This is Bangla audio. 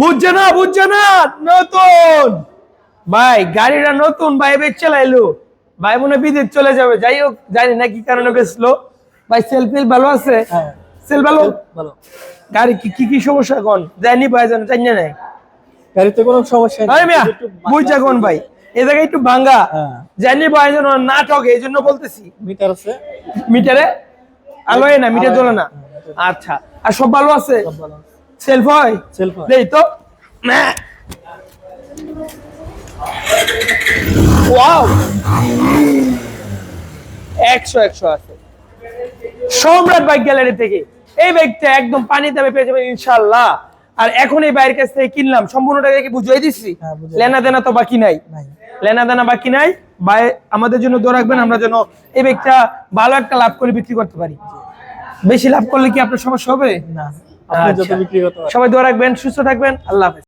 বুঝছে না বুঝছে না নতুন। ভাই গাড়িটা নতুন ভাই বেচ চালাইলো। ভাই মনে হয় বিদেশ চলে যাবে। যাই হোক জানি না কি কারণে ভাই ভালো আছে? হ্যাঁ। সেল ভালো? ভালো। গাড়ি কি কি কি সমস্যা কোন? জানি ভাই জানি গাড়িতে কোনো সমস্যা নেই। আরে মিয়া বুঝছে কোন ভাই? এ জায়গায় একটু ভাঙ্গা। হ্যাঁ। জানি ভাই যেন না ঠকে এই জন্য বলতেছি। মিটার আছে? মিটারে? আলোয় না মিটার জ্বলে না। আচ্ছা আর সব ভালো আছে? সব ভালো সেলফ হয়? সেলফ দেই তো? ওয়াও একশো একশো আছে। সম্রাট বাইক গ্যালারি থেকে। এই বাইকটা একদম পানি দামে পেয়ে যাবেন ইনশাল্লাহ। আর এখন এই বাইরের কাছ থেকে কিনলাম। সম্পূর্ণ টাকা কি বুঝিয়ে দিচ্ছি হ্যাঁ, লেনা দেনা তো বাকি নাই। নাই। লেনা দেনা বাকি নাই। ভাই আমাদের জন্য দোয়া রাখবেন আমরা যেন এই বাইকটা ভালো একটা লাভ করে বিক্রি করতে পারি। বেশি লাভ করলে কি আপনার সমস্যা হবে? না। আচ্ছা। সবাই দোয়া রাখবেন সুস্থ থাকবেন আল্লাহ হাফেজ